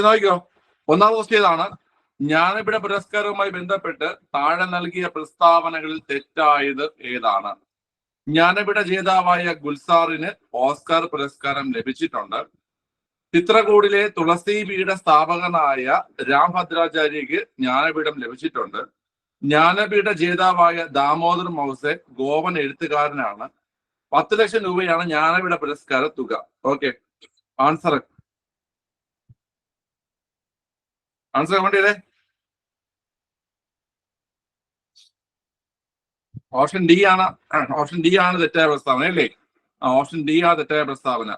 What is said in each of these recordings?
നോക്കിക്കോ ഒന്നാമത് ക്വസ്റ്റ്യൻ ഇതാണ് ജ്ഞാനപീഠ പുരസ്കാരവുമായി ബന്ധപ്പെട്ട് താഴെ നൽകിയ പ്രസ്താവനകളിൽ തെറ്റായത് ഏതാണ്? ജ്ഞാനപീഠ ജേതാവായ ഗുൽസാറിന് ഓസ്കാർ പുരസ്കാരം ലഭിച്ചിട്ടുണ്ട്. ചിത്രകൂടിലെ തുളസി പീഠ സ്ഥാപകനായ രാം ഭദ്രാചാര്യക്ക് ജ്ഞാനപീഠം ലഭിച്ചിട്ടുണ്ട്. ജ്ഞാനപീഠ ജേതാവായ ദാമോദർ മൗസെ ഗോവൻ എഴുത്തുകാരനാണ്. പത്ത് ലക്ഷം രൂപയാണ് ജ്ഞാനപീഠ പുരസ്കാര തുക. ഓക്കെ ആൻസർ ആൻസർ കമന്റ് ചെയ്തേ. ഓപ്ഷൻ ഡി ആണ് ഓപ്ഷൻ ഡി ആണ് തെറ്റായ പ്രസ്താവന അല്ലേ? ആ ഓപ്ഷൻ ഡി ആണ് തെറ്റായ പ്രസ്താവന.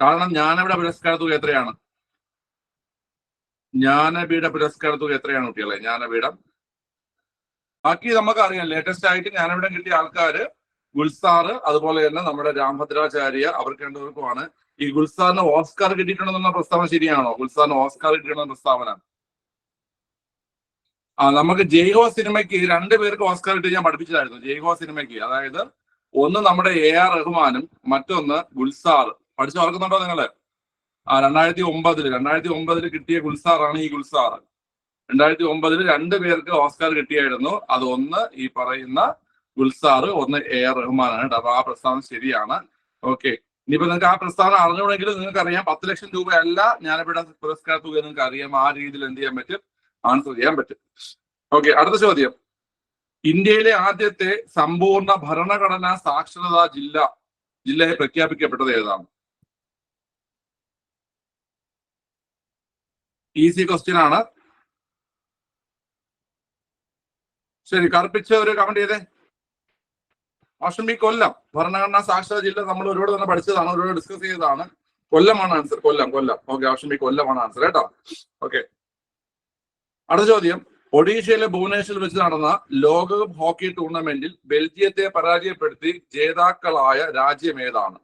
കാരണം ജ്ഞാനപീഠ പുരസ്കാര തുക എത്രയാണ്? ജ്ഞാനപീഠ പുരസ്കാര തുക എത്രയാണ് കുട്ടികളെ? ജ്ഞാനപീഠം ബാക്കി നമുക്ക് അറിയാം ലേറ്റസ്റ്റ് ആയിട്ട് ജ്ഞാനപീഠം കിട്ടിയ ആൾക്കാര് ഗുൽസാറ് അതുപോലെ തന്നെ നമ്മുടെ രാംഭദ്രാചാര്യ അവർക്ക് രണ്ടുപേർക്കുമാണ്. ഈ ഗുൽസാറിന് ഓസ്കാർ കിട്ടിയിട്ടുണ്ടെന്ന പ്രസ്താവന ശരിയാണോ? ഗുൽസാറിന് ഓസ്കാർ കിട്ടിയിട്ടുണ്ടെന്ന പ്രസ്താവന. നമുക്ക് ജയ്ഹോ സിനിമയ്ക്ക് രണ്ട് പേർക്ക് ഓസ്കാർ ഇട്ട് ഞാൻ പഠിപ്പിച്ചതായിരുന്നു. ജയ്ഹോ സിനിമയ്ക്ക്. അതായത് ഒന്ന് നമ്മുടെ എ ആർ റഹ്മാനും മറ്റൊന്ന് ഗുൽസാർ. പഠിച്ചു ഓർക്കുന്നുണ്ടോ നിങ്ങൾ? ആ രണ്ടായിരത്തി ഒമ്പതിൽ രണ്ടായിരത്തി ഒമ്പതിൽ കിട്ടിയ ഗുൽസാറാണ് ഈ ഗുൽസാർ. രണ്ടായിരത്തി ഒമ്പതിൽ രണ്ടു പേർക്ക് ഓസ്കാർ കിട്ടിയായിരുന്നു. അത് ഒന്ന് ഈ പറയുന്ന ഗുൽസാർ ഒന്ന് എ ആർ റഹ്മാനാണ് കേട്ടോ. അപ്പൊ ആ പ്രസ്താവന ശരിയാണ്. ഓക്കെ. ഇനിയിപ്പോ നിങ്ങൾക്ക് ആ പ്രസ്താവന അറിഞ്ഞുകൂടെങ്കിൽ നിങ്ങൾക്ക് അറിയാം പത്ത് ലക്ഷം രൂപയല്ല ജ്ഞാനപീഠ പുരസ്കാര തുക നിങ്ങൾക്ക് അറിയാം ആ രീതിയിൽ എന്ത് ചെയ്യാൻ പറ്റും? ആൻസർ ചെയ്യാൻ പറ്റും. ഓക്കെ അടുത്ത ചോദ്യം. ഇന്ത്യയിലെ ആദ്യത്തെ സമ്പൂർണ ഭരണഘടനാ സാക്ഷരതാ ജില്ല ജില്ലയെ പ്രഖ്യാപിക്കപ്പെട്ടത് ഏതാണ്? ഈസി ക്വസ്റ്റ്യൻ ആണ്. ശരി കറുപ്പിച്ച ഒരു കമന്റ് ചെയ്തേ. Option B Kollam. ഭരണഘടനാ സാക്ഷരത ജില്ല നമ്മൾ ഒരുപാട് തന്നെ പഠിച്ചതാണ് ഒരുപാട് ഡിസ്കസ് ചെയ്തതാണ്. കൊല്ലമാണ് answer Kollam Kollam. Okay option B കൊല്ലമാണ് answer കേട്ടോ? ഓക്കെ അടുത്ത ചോദ്യം. ഒഡീഷയിലെ ഭുവനേശ്വറിൽ വെച്ച് നടന്ന ലോകകപ്പ് ഹോക്കി ടൂർണമെന്റിൽ ബെൽജിയത്തെ പരാജയപ്പെടുത്തി ജേതാക്കളായ രാജ്യം ഏതാണ്?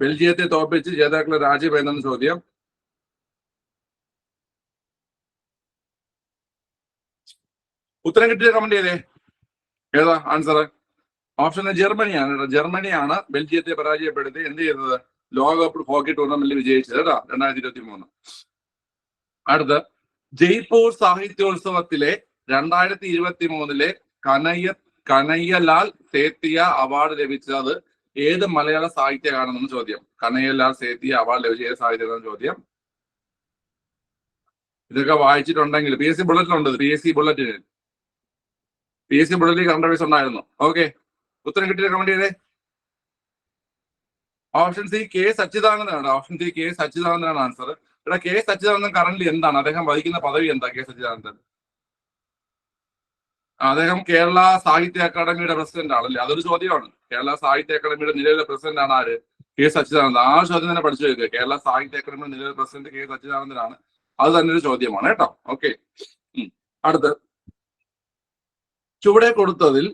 ബെൽജിയത്തെ തോൽപ്പിച്ച് ജേതാക്കളെ രാജ്യം ഏതെന്ന് ചോദ്യം. ഉത്തരം കിട്ടിയ കമന്റ് ചെയ്തേ ഏതാ ആൻസർ ഓപ്ഷൻ ജർമ്മനിയാണ് കേട്ടോ. ജർമ്മനിയാണ് ബെൽജിയത്തെ പരാജയപ്പെടുത്തി എന്ത് ചെയ്തത്? ലോകകപ്പ് ഹോക്കി ടൂർണമെന്റിൽ വിജയിച്ചത് കേട്ടോ രണ്ടായിരത്തി ഇരുപത്തി മൂന്ന് അടുത്ത്. ജയ്പൂർ സാഹിത്യോത്സവത്തിലെ രണ്ടായിരത്തി ഇരുപത്തി മൂന്നിലെ കനയ്യ കനയ്യലാൽ സേത്തിയ അവാർഡ് ലഭിച്ചത് ഏത് മലയാള സാഹിത്യകാരനെന്ന് ചോദ്യം. കനയ്യലാൽ സേത്തിയ അവാർഡ് ലഭിച്ച ഏത് സാഹിത്യകാരൻ ചോദ്യം. ഇതൊക്കെ വായിച്ചിട്ടുണ്ടെങ്കിൽ P S C ബുള്ളറ്റിലുണ്ട് P S C bulletin. P S C ബുള്ളറ്റിൽ കണ്ട അഫയേഴ്സ് ഉണ്ടായിരുന്നു. ഓക്കെ. ഉത്തരം കിട്ടിയ കമന്റ് ചെയ്തേ. ഓപ്ഷൻ സി കെ സച്ചിദാനന്ദനാണ്. ഓപ്ഷൻ സി കെ സച്ചിദാനന്ദനാണ് ആൻസർ ഇവിടെ കെ സച്ചിദാനന്ദൻ കറന്റ് എന്താണ്? അദ്ദേഹം വഹിക്കുന്ന പദവി എന്താ കെ സച്ചിദാനന്ദൻ അദ്ദേഹം കേരള സാഹിത്യ അക്കാദമിയുടെ പ്രസിഡന്റ് ആണല്ലേ? അതൊരു ചോദ്യമാണ്. കേരള സാഹിത്യ അക്കാദമിയുടെ നിലവിലെ പ്രസിഡന്റ് ആണ് ആര്? കെ സച്ചിദാനന്ദൻ ആ ചോദ്യം തന്നെ പഠിച്ചു വെക്കുക കേരള സാഹിത്യ അക്കാദമിയുടെ നിലവിലെ പ്രസിഡന്റ് കെ സച്ചിദാനന്ദനാണ് അത് തന്നെ ഒരു ചോദ്യമാണ് കേട്ടോ. ഓക്കെ. അടുത്ത്. ചുവടെ കൊടുത്തതിൽ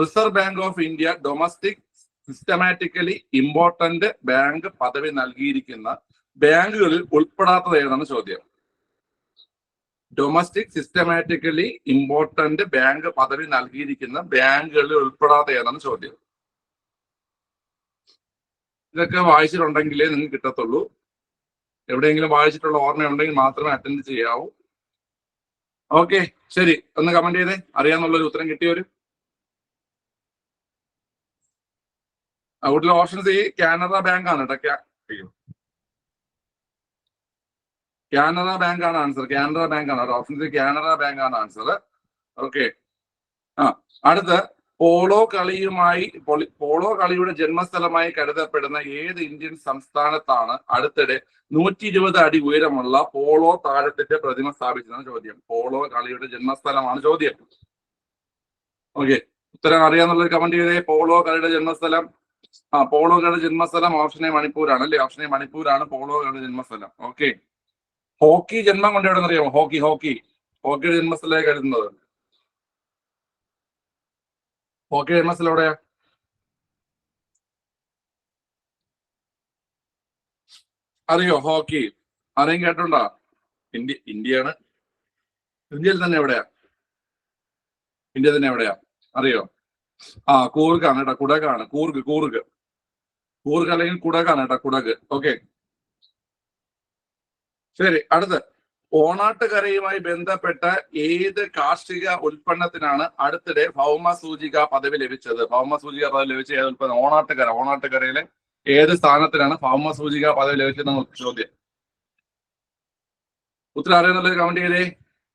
Reserve Bank of India domestic systematically important bank പദവി നൽകിയിരിക്കുന്ന ബാങ്കുകളിൽ ഉൾപ്പെടാത്തത് ഏതാണ് ചോദ്യം. ഡൊമസ്റ്റിക് സിസ്റ്റമാറ്റിക്കലി ഇമ്പോർട്ടന്റ് ബാങ്ക് പദവി നൽകിയിരിക്കുന്ന ബാങ്കുകളിൽ ഉൾപ്പെടാത്ത ഏതാണ് ചോദ്യം. ഇതൊക്കെ വായിച്ചിട്ടുണ്ടെങ്കിലേ നിങ്ങൾക്ക് കിട്ടത്തുള്ളൂ. എവിടെയെങ്കിലും വായിച്ചിട്ടുള്ള ഓർമ്മയുണ്ടെങ്കിൽ മാത്രമേ അറ്റൻഡ് ചെയ്യാവൂ. ഓക്കെ ശരി. ഒന്ന് കമന്റ് ചെയ്തേ. അറിയാന്നുള്ളൊരു ഉത്തരം കിട്ടിയവര്. വീട്ടിലെ ഓപ്ഷൻസ് ഈ കാനറ ബാങ്ക് ആണ്. കാനറ ബാങ്ക് ആണ് ആൻസർ. കാനറ ബാങ്ക് ആണ് ഓപ്ഷൻ കാനറ ബാങ്ക് ആണ് ആൻസർ. ഓക്കെ. ആ അടുത്ത് പോളോ കളിയുമായി പോളോ കളിയുടെ ജന്മസ്ഥലമായി കരുതപ്പെടുന്ന ഏത് ഇന്ത്യൻ സംസ്ഥാനത്താണ് അടുത്തിടെ നൂറ്റി ഇരുപത് അടി ഉയരമുള്ള പോളോ താഴത്തിന്റെ പ്രതിമ സ്ഥാപിച്ചതാണ് ചോദ്യം. പോളോ കളിയുടെ ജന്മസ്ഥലമാണ് ചോദ്യം. ഓക്കെ. ഉത്തരം അറിയാന്നുള്ള കമന്റ് ചെയ്തേ. പോളോ കളിയുടെ ജന്മസ്ഥലം. ആ പോളോ കളിയുടെ ജന്മസ്ഥലം ഓപ്ഷൻ എ മണിപ്പൂരാണ് അല്ലേ? ഓപ്ഷൻ എ മണിപ്പൂരാണ് പോളോ കളിയുടെ ജന്മസ്ഥലം. ഓക്കെ. ഹോക്കി ജന്മം കൊണ്ട് എവിടെ അറിയാമോ? Hockey hockey. ഹോക്കിയുടെ ജന്മസ്ഥലമായി കരുതുന്നത്. ഹോക്കി ജന്മസ്ഥലം എവിടെയാ? അറിയോ ഹോക്കി? ആരെയും കേട്ടുണ്ടോ ഇന്ത്യ ഇന്ത്യയാണ്. ഇന്ത്യയിൽ തന്നെ എവിടെയാ? ഇന്ത്യ തന്നെ എവിടെയാ? അറിയോ? ആ കൂർഗാണ് കേട്ടോ കുടകാണ് കൂർഗ് കൂർഗ്. കൂർഗ് അല്ലെങ്കിൽ കുടകാണ് കേട്ടോ കുടക് ഓക്കെ ശരി അടുത്ത്. ഓണാട്ടുകരയുമായി ബന്ധപ്പെട്ട ഏത് കാർഷിക ഉൽപ്പന്നത്തിനാണ് അടുത്തിടെ ഭൗമ സൂചിക പദവി ലഭിച്ചത്? ഭൗമ സൂചിക പദവി ലഭിച്ച ഏത് ഉൽപ്പന്നം? ഓണാട്ടുകര. ഓണാട്ടുകരയിലെ ഏത് സ്ഥാനത്തിനാണ് ഭൗമ സൂചിക പദവി ലഭിച്ചതെന്ന് ചോദ്യം. ഉത്തരം അറിയുന്നുള്ളത് കമന്റ് ചെയ്തേ.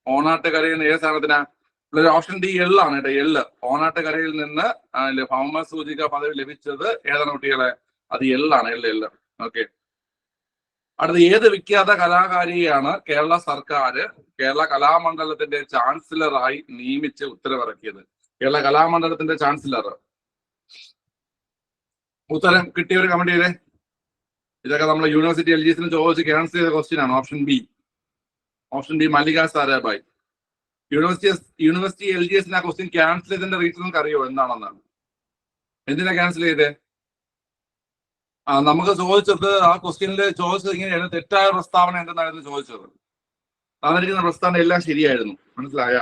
ഓണാട്ടുകരയിൽ നിന്ന് ഏത് സ്ഥാനത്തിനാ? ഓപ്ഷൻ ഡി എള്ളാണ് കേട്ടോ എള്ള് ഓണാട്ടുകരയിൽ നിന്ന് ഭൗമ സൂചിക പദവി ലഭിച്ചത് ഏതാണ് കുട്ടികളെ? അത് എള്ളാണ് എള്ള് എള്ള് ഓക്കെ അടുത്ത ഏത് വിഖ്യാത കലാകാരിയെയാണ് കേരള സർക്കാർ കേരള കലാമണ്ഡലത്തിന്റെ ചാൻസലറായി നിയമിച്ച് ഉത്തരവിറക്കിയത്? കേരള കലാമണ്ഡലത്തിന്റെ ചാൻസലർ. ഉത്തരം കിട്ടിയ കമന്റ് ചെയ്തേ. ഇതൊക്കെ നമ്മൾ യൂണിവേഴ്സിറ്റി എൽ ജി എസിന് ചോദിച്ച് ക്യാൻസൽ ചെയ്ത ക്വസ്റ്റ്യൻ ആണ്. Option B option B Mallika Sarabhai. University university L G എസിന് ആ ക്വസ്റ്റ്യൻ ക്യാൻസൽ ചെയ്തതിന്റെ റീസൺ നമുക്ക് അറിയോ എന്താണെന്നാണ്? എന്തിനാ ക്യാൻസൽ ചെയ്തേ? നമുക്ക് ചോദിച്ചത് ആ ക്വസ്റ്റ്യനിൽ ചോദിച്ചത് ഇങ്ങനെയായിരുന്നു. തെറ്റായ പ്രസ്താവന എന്തെന്നായിരുന്നു ചോദിച്ചത്? തന്നിരിക്കുന്ന പ്രസ്താവന എല്ലാം ശരിയായിരുന്നു. മനസ്സിലായ?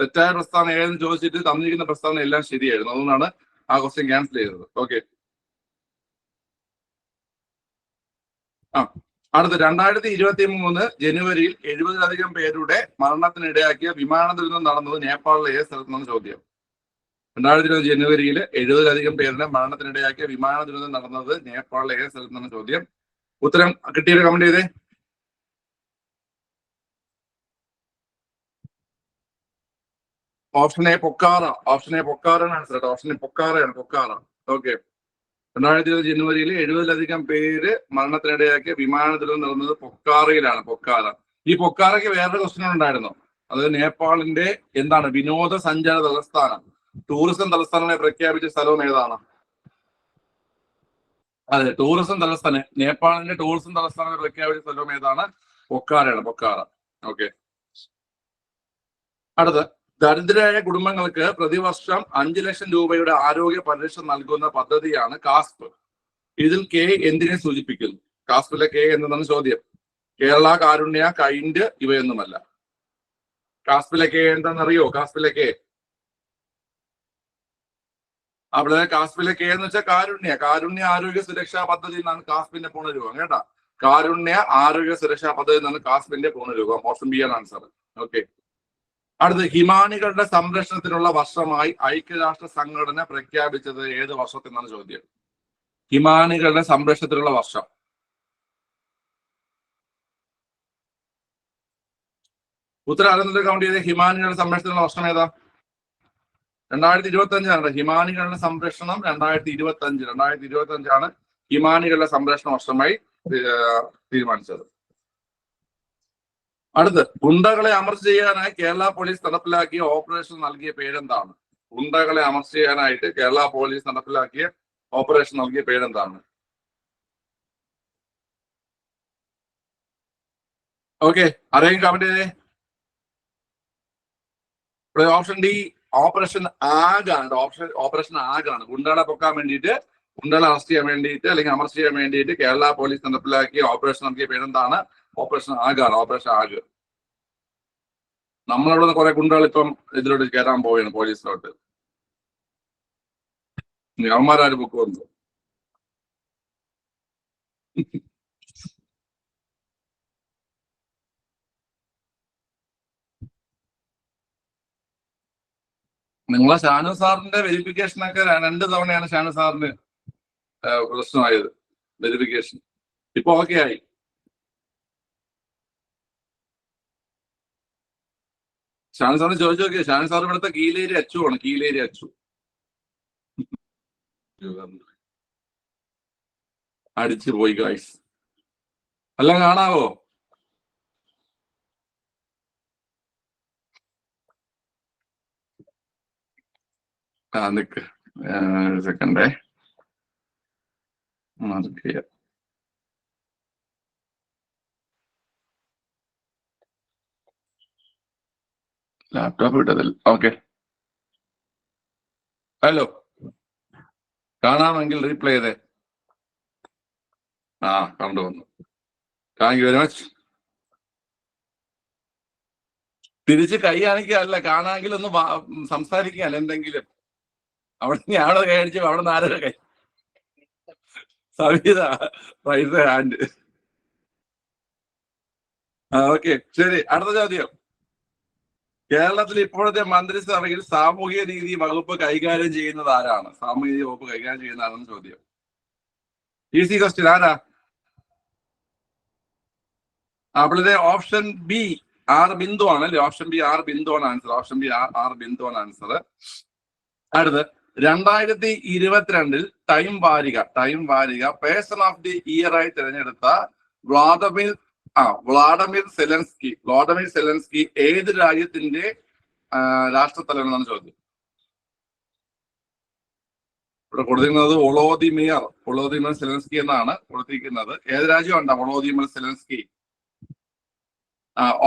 തെറ്റായ പ്രസ്താവന ഏതെന്ന് ചോദിച്ചിട്ട് തന്നിരിക്കുന്ന പ്രസ്താവന എല്ലാം ശരിയായിരുന്നു. അതുകൊണ്ടാണ് ആ ക്വസ്റ്റ്യൻ ക്യാൻസൽ ചെയ്തത്. ഓക്കെ. ആ അടുത്ത രണ്ടായിരത്തി ഇരുപത്തി മൂന്ന് ജനുവരിയിൽ എഴുപതിലധികം പേരുടെ മരണത്തിനിടയാക്കിയ വിമാന ദുരന്തം നടന്നത് നേപ്പാളിലെ ഏത് സ്ഥലത്തെന്നാണ് ചോദ്യം? രണ്ടായിരത്തി ഇരുപത് ജനുവരിയിൽ എഴുപതിലധികം പേരുടെ മരണത്തിനിടയാക്കിയ വിമാന ദുരന്തം നടന്നത് നേപ്പാളിലെ ഏത് സ്ഥലത്താണ് ചോദ്യം. ഉത്തരം കിട്ടിയത് കമന്റ് ചെയ്തേ? Option A Pokhara option A Pokhara ആണ് കേട്ടോ. ഓപ്ഷൻ എ പൊക്കാറയാണ് പൊക്കാറ. ഓക്കെ രണ്ടായിരത്തി ഇരുപത് ജനുവരിയിൽ എഴുപതിലധികം പേര് മരണത്തിനിടയാക്കിയ വിമാന ദുരന്തം നടന്നത് പൊക്കാറയിലാണ് പൊക്കാറ. ഈ പൊക്കാറയ്ക്ക് വേറൊരു ക്വസ്റ്റ്യൻ ഉണ്ടായിരുന്നു അത് നേപ്പാളിന്റെ എന്താണ് വിനോദസഞ്ചാര തലസ്ഥാനം. ടൂറിസം തലസ്ഥാനമായി പ്രഖ്യാപിച്ച സ്ഥലവും ഏതാണ്? അതെ ടൂറിസം തലസ്ഥാനം നേപ്പാളിന്റെ ടൂറിസം തലസ്ഥാനമായി പ്രഖ്യാപിച്ച സ്ഥലവും ഏതാണ്? പൊക്കാറയാണ് പൊക്കാറ. ഓക്കെ അടുത്ത് ദരിദ്രരായ കുടുംബങ്ങൾക്ക് പ്രതിവർഷം അഞ്ചു ലക്ഷം രൂപയുടെ ആരോഗ്യ പരിരക്ഷ നൽകുന്ന പദ്ധതിയാണ് കാസ്പ്. ഇതിൽ കെ എന്തിനെ സൂചിപ്പിക്കുന്നു? കാസ്പിലെ കെ എന്നതാണ് ചോദ്യം? കേരള കാരുണ്യ കൈൻഡ് ഇവയൊന്നുമല്ല. കാസ്പിലെ കെ എന്താണെന്നറിയോ? കാസ്പിലെ കെ. അവിടെ കാസ്പിലെ കെ എന്ന് വെച്ചാൽ കാരുണ്യ. കാരുണ്യ ആരോഗ്യ സുരക്ഷാ പദ്ധതി എന്നാണ് കാസ്പിന്റെ പൂർണരൂപം കേട്ടാ? കാരുണ്യ ആരോഗ്യ സുരക്ഷാ പദ്ധതി എന്നാണ് കാസ്പിന്റെ പൂർണരൂപം. ഓപ്ഷൻ ബി ആണ് ആൻസർ ഓക്കെ അടുത്ത് ഹിമാനികളുടെ സംരക്ഷണത്തിനുള്ള വർഷമായി ഐക്യരാഷ്ട്ര സംഘടന പ്രഖ്യാപിച്ചത് ഏത് വർഷത്തിനാണ് ചോദ്യം? ഹിമാനികളുടെ സംരക്ഷണത്തിനുള്ള വർഷം. ഉത്തരം ആരെന്നിട്ട് കൗണ്ട് ചെയ്ത്. ഹിമാനികളുടെ സംരക്ഷണത്തിനുള്ള വർഷം ഏതാ? രണ്ടായിരത്തി ഇരുപത്തി അഞ്ചാണ് ഹിമാനികളുടെ സംരക്ഷണം രണ്ടായിരത്തി ഇരുപത്തി അഞ്ച് രണ്ടായിരത്തി ഇരുപത്തി അഞ്ചാണ് ഹിമാനികളുടെ സംരക്ഷണ വർഷമായി തീരുമാനിച്ചത്. അടുത്ത് ഗുണ്ടകളെ അമർച്ച ചെയ്യാനായി കേരള പോലീസ് നടപ്പിലാക്കിയ ഓപ്പറേഷൻ നൽകിയ പേരെന്താണ്? ഗുണ്ടകളെ അമർച്ച ചെയ്യാനായിട്ട് കേരള പോലീസ് നടപ്പിലാക്കിയ ഓപ്പറേഷൻ നൽകിയ പേരെന്താണ്? ഓക്കെ ആരെയും കമന്റ് ചെയ്തേ ഓപ്ഷൻ ഡി ഓപ്പറേഷൻ ആഗാണ് ഓപ്ഷൻ ഓപ്പറേഷൻ ആഗാണ് ഗുണ്ടകളെ പൊക്കാൻ വേണ്ടിയിട്ട് ഗുണ്ടകളെ അറസ്റ്റ് ചെയ്യാൻ വേണ്ടിയിട്ട് അല്ലെങ്കിൽ അമർച്ച ചെയ്യാൻ വേണ്ടിയിട്ട് കേരള പോലീസ് നടപ്പിലാക്കിയ ഓപ്പറേഷൻ നടത്തിയ പേരെന്താണ്? ഓപ്പറേഷൻ ആഗാണ് ഓപ്പറേഷൻ ആഗ് നമ്മളവിടെ നിന്ന് കുറെ ഗുണ്ടകൾ ഇപ്പം ഇതിലോട്ട് കയറാൻ പോവുകയാണ് പോലീസിലോട്ട്. അവന്മാരാര് ബുക്ക് നിങ്ങളെ ഷാനു സാറിന്റെ വെരിഫിക്കേഷൻ ഒക്കെ രണ്ട് തവണയാണ് ഷാനു സാറിന് പ്രശ്നമായത് വെരിഫിക്കേഷൻ ഇപ്പൊ ഓക്കെ ആയി. ഷാനു സാറിന് ചോദിച്ചു നോക്കിയ ഷാനു സാർ ഇവിടുത്തെ കീലേരി അച്ചു ആണ്? കീലേരി അച്ചു. അടിച്ചു പോയി ഗായ്സ് അല്ല കാണാവോ? നിക്ക്. സെക്കൻഡേ മാർക്ക് ചെയ്യാം. ലാപ്ടോപ്പ് ഇട്ടതിൽ. ഓക്കെ ഹലോ കാണാമെങ്കിൽ റീപ്ലൈ ചെയ്തേ. ആ കണ്ടു വന്നു. താങ്ക് യു വെരി മച്ച് തിരിച്ച് കൈ കാണിക്കുകയല്ല കാണാമെങ്കിൽ ഒന്ന് സംസാരിക്കുക എന്തെങ്കിലും. അവിടെ ഞാൻ കഴിച്ചു അവിടെ നിന്ന് ആരുടെ കൈ സവിത റൈറ്റ് ഹാൻഡ് ആ ഓക്കെ ശരി അടുത്ത ചോദ്യം. കേരളത്തിൽ ഇപ്പോഴത്തെ മന്ത്രിസഭയിൽ സാമൂഹിക നീതി വകുപ്പ് കൈകാര്യം ചെയ്യുന്നത് ആരാണ്? സാമൂഹിക വകുപ്പ് കൈകാര്യം ചെയ്യുന്ന ആരാണ് ചോദ്യം. ഈസി ക്വസ്റ്റ്യൻ ആരാ? അപ്പോഴത്തെ ഓപ്ഷൻ ബി ആർ ബിന്ദു ആണ് അല്ലെ? ഓപ്ഷൻ ബി ആർ ബിന്ദു ആണ് answer option B R Bindu ആണ് ആൻസർ അടുത്ത് രണ്ടായിരത്തി ഇരുപത്തിരണ്ടിൽ ടൈം വാരിക ടൈം വാരിക പേഴ്സൺ ഓഫ് ദി ഇയർ ആയി തിരഞ്ഞെടുത്ത വ്ളാദമിർ ആ വ്ളാഡമിർ സെലൻസ്കി വ്ളാഡമിർ സെലൻസ്കി ഏത് രാജ്യത്തിന്റെ രാഷ്ട്രത്തലവനാണ് ചോദ്യം? ഇവിടെ കൊടുത്തിരിക്കുന്നത് ഒളോദിമിയർ ഒളോദിമിർ സെലൻസ്കി എന്നാണ് കൊടുത്തിരിക്കുന്നത്. ഏത് രാജ്യമുണ്ട് Volodymyr Zelensky?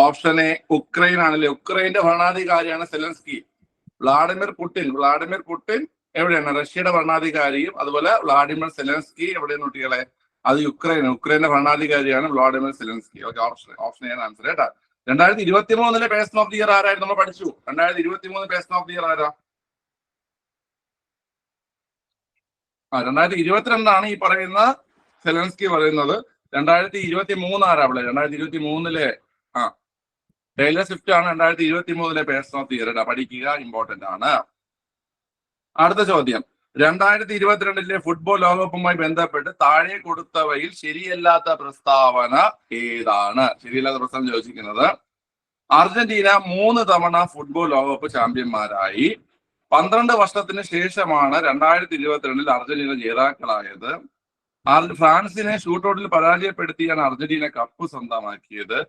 Option A Ukraine ആണല്ലേ ഉക്രൈന്റെ ഭരണാധികാരിയാണ് Zelensky. Vladimir Putin Vladimir Putin എവിടെയാണ്? റഷ്യയുടെ ഭരണാധികാരിയും അതുപോലെ വ്ളാഡിമിർ സെലൻസ്കി എവിടെയാണ് കുട്ടികളെ? അത് യുക്രൈൻ യുക്രൈന്റെ ഭരണാധികാരിയാണ് Vladimir Zelensky. Okay option option ചെയ്യാൻ ആൻസർ കേട്ടാ. രണ്ടായിരത്തി ഇരുപത്തി മൂന്നിലെ പേഴ്സൺ ഓഫ് ദി ഇയർ ആരായിരുന്നു? നമ്മൾ പഠിച്ചു. രണ്ടായിരത്തി ഇരുപത്തി മൂന്ന് പേഴ്സൺ ഓഫ് ദി ഇയർ ആരാ? ആ രണ്ടായിരത്തി ഇരുപത്തിരണ്ടാണ് ഈ പറയുന്ന സെലൻസ്കി പറയുന്നത്. രണ്ടായിരത്തി ഇരുപത്തി മൂന്ന് ആരാ അവിടെ രണ്ടായിരത്തി ഇരുപത്തി മൂന്നിലെ ആ ടൈലർ സ്വിഫ്റ്റ് ആണ് രണ്ടായിരത്തി ഇരുപത്തി മൂന്നിലെ പേഴ്സൺ ഓഫ് ദി ഇയർ പഠിക്കുക ഇമ്പോർട്ടന്റ് ആണ്. അടുത്ത ചോദ്യം. രണ്ടായിരത്തി ഇരുപത്തിരണ്ടിലെ ഫുട്ബോൾ ലോകകപ്പുമായി ബന്ധപ്പെട്ട് താഴെ കൊടുത്തവയിൽ ശരിയല്ലാത്ത പ്രസ്താവന ഏതാണ്? ശരിയല്ലാത്ത പ്രസ്താവന ചോദിച്ചിരിക്കുന്നത്. അർജന്റീന മൂന്ന് തവണ ഫുട്ബോൾ ലോകകപ്പ് ചാമ്പ്യന്മാരായി. പന്ത്രണ്ട് വർഷത്തിന് ശേഷമാണ് രണ്ടായിരത്തി ഇരുപത്തിരണ്ടിൽ അർജന്റീന ജേതാക്കളായത്. ഫ്രാൻസിനെ ഷൂട്ടൗട്ടിൽ പരാജയപ്പെടുത്തിയാണ് അർജന്റീന കപ്പ് സ്വന്തമാക്കിയത്.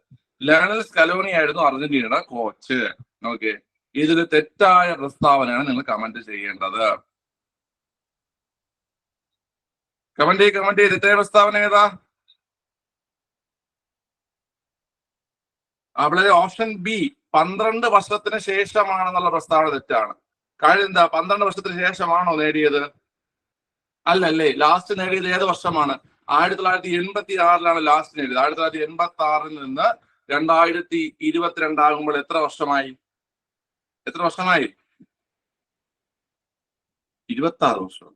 ലയണൽ സ്കലോണി ആയിരുന്നു അർജന്റീനയുടെ കോച്ച് ഓക്കെ ഇതിൽ തെറ്റായ പ്രസ്താവനയാണ് നിങ്ങൾ കമന്റ് ചെയ്യേണ്ടത്. കമന്റ് ചെയ്ത് കമന്റ് ചെയ്ത് തെറ്റായ പ്രസ്താവന ഏതാ? അവിടെ ഓപ്ഷൻ ബി പന്ത്രണ്ട് വർഷത്തിന് ശേഷമാണെന്നുള്ള പ്രസ്താവന തെറ്റാണ്. കാര്യം എന്താ? പന്ത്രണ്ട് വർഷത്തിന് ശേഷമാണോ നേടിയത്? അല്ലല്ലേ ലാസ്റ്റ് നേടിയത് ഏത് വർഷമാണ്? ആയിരത്തി തൊള്ളായിരത്തി എൺപത്തി ആറിലാണ് ലാസ്റ്റ് നേടിയത്. ആയിരത്തി തൊള്ളായിരത്തി എൺപത്തി ആറിൽ നിന്ന് രണ്ടായിരത്തി ഇരുപത്തിരണ്ടാകുമ്പോൾ എത്ര വർഷമായി? എത്ര വർഷമായി? ഇരുപത്തി ആറ് വർഷം.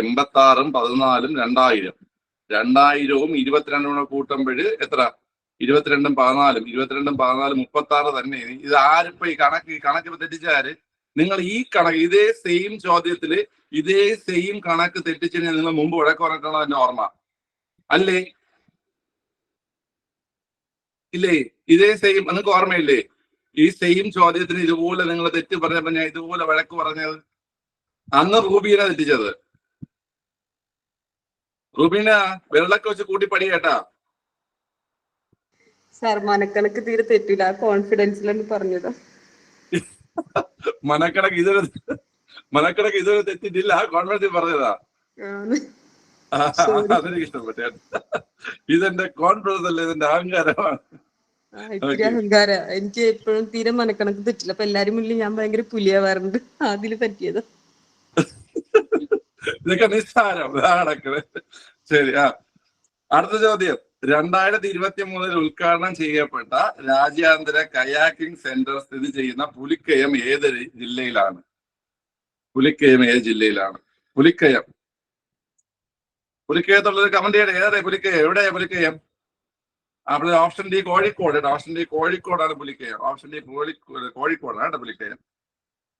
എൺപത്തി ആറും പതിനാലും രണ്ടായിരം. രണ്ടായിരവും ഇരുപത്തിരണ്ടും കൂടെ കൂട്ടുമ്പോഴ് എത്ര? ഇരുപത്തിരണ്ടും പതിനാലും. ഇരുപത്തിരണ്ടും പതിനാലും മുപ്പത്തി ആറ് തന്നെ. ഇത് ആരിപ്പോ ഈ കണക്ക് ഈ കണക്ക് തെറ്റിച്ചാൽ നിങ്ങൾ ഈ കണക്ക് ഇതേ സെയിം ചോദ്യത്തിൽ ഇതേ സെയിം കണക്ക് തെറ്റിച്ചതിന് നിങ്ങൾ മുമ്പ് വഴക്ക് പറഞ്ഞിട്ടാണോ എന്റെ ഓർമ്മ. അല്ലേ? ഇല്ലേ? ഇതേ സെയിം നിങ്ങൾക്ക് ഓർമ്മയില്ലേ? ഈ സെയിം ചോദ്യത്തിന് ഇതുപോലെ നിങ്ങൾ തെറ്റ് പറഞ്ഞപ്പോ ഞാൻ ഇതുപോലെ വഴക്ക് പറഞ്ഞത്. അന്ന് റൂബീനെ തെറ്റിച്ചത്. റൂബീന വെള്ളൊക്കെ വെച്ച് കൂട്ടി പടി കേട്ടാ സാർ മനക്കണക്ക് തീരെ തെറ്റില്ല. ആ കോൺഫിഡൻസിലാണ് പറഞ്ഞത്. മനക്കണക്ക് ഇതൊരു മനക്കണക്ക് ഇതൊരു തെറ്റിട്ടില്ല. കോൺഫിഡൻസിൽ പറഞ്ഞതാ. അതെനിക്ക് ഇഷ്ടപ്പെട്ടു ഇതെന്റെ കോൺഫിഡൻസ് അല്ല? ഇതെന്റെ അഹങ്കാരമാണ്. ഇത്തിരി. അഹങ്കാര. എനിക്ക് എപ്പോഴും തീരെ മനക്കണക്ക് തെറ്റില്ല. അപ്പൊ എല്ലാരും മുന്നിൽ ഞാൻ ഭയങ്കര പുലിയാവാറുണ്ട്. അതിൽ പറ്റിയത്. ഇതൊക്കെ നിസ്സാരം. ശരി ആ. അടുത്ത ചോദ്യം. രണ്ടായിരത്തി ഇരുപത്തി മൂന്നിൽ ഉദ്ഘാടനം ചെയ്യപ്പെട്ട രാജ്യാന്തര കയാക്കിംഗ് സെന്റർ സ്ഥിതി ചെയ്യുന്ന പുലിക്കയം ഏത് ജില്ലയിലാണ്? പുലിക്കയം ഏത് ജില്ലയിലാണ്? പുലിക്കയം. പുലിക്കയത്തുള്ളത് കമന്റ് ചെയ്യണേ ഏതാ പുലിക്കയം? എവിടെയാ പുലിക്കയം? അവിടെ option D Kozhikode option D കോഴിക്കോടാണ് പുലിക്കയം. ഓപ്ഷൻ ഡി കോഴിക്കോട് കോഴിക്കോടാണ് കേട്ടോ പുലിക്കയം.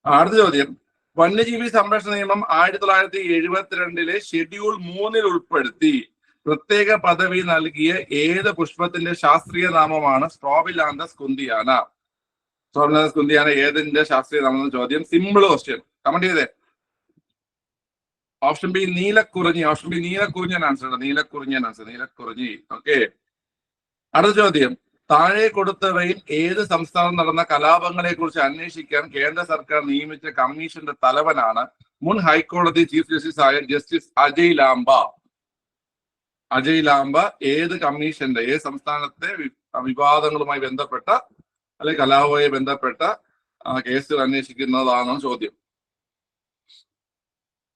അടുത്ത ചോദ്യം. വന്യജീവി സംരക്ഷണ നിയമം ആയിരത്തി തൊള്ളായിരത്തി എഴുപത്തിരണ്ടിലെ ഷെഡ്യൂൾ മൂന്നിൽ ഉൾപ്പെടുത്തി പ്രത്യേക പദവി നൽകിയ ഏത് പുഷ്പത്തിന്റെ ശാസ്ത്രീയ നാമമാണ് സ്ട്രോബിലാന്തസ് കുന്തിയാന? സ്ട്രോബിലാന്തസ് കുന്തിയാന ഏതിന്റെ ശാസ്ത്രീയ നാമം ചോദ്യം. സിമ്പിൾ ക്വസ്റ്റ്യൻ കമന്റ് ചെയ്തേ. ഓപ്ഷൻ ബി നീലക്കുറിഞ്ഞി. ഓപ്ഷൻ ബി നീലക്കുറിഞ്ഞൻ ആൻസർ നീലക്കുറിഞ്ഞൻ ആൻസർ നീലക്കുറിഞ്ഞി. ഓക്കെ അടുത്ത ചോദ്യം താഴെ കൊടുത്തവയിൽ ഏത് സംസ്ഥാനം നടന്ന കലാപങ്ങളെ കുറിച്ച് അന്വേഷിക്കാൻ കേന്ദ്ര സർക്കാർ നിയമിച്ച കമ്മീഷന്റെ തലവനാണ് മുൻ ഹൈക്കോടതി ചീഫ് ജസ്റ്റിസ് ആയ ജസ്റ്റിസ് അജയ് ലാംബ. അജയ് ലാംബ ഏത് കമ്മീഷന്റെ ഏത് സംസ്ഥാനത്തെ വിവാദങ്ങളുമായി ബന്ധപ്പെട്ട അല്ലെ കലാപവുമായി ബന്ധപ്പെട്ട കേസുകൾ അന്വേഷിക്കുന്നതാണ് ചോദ്യം.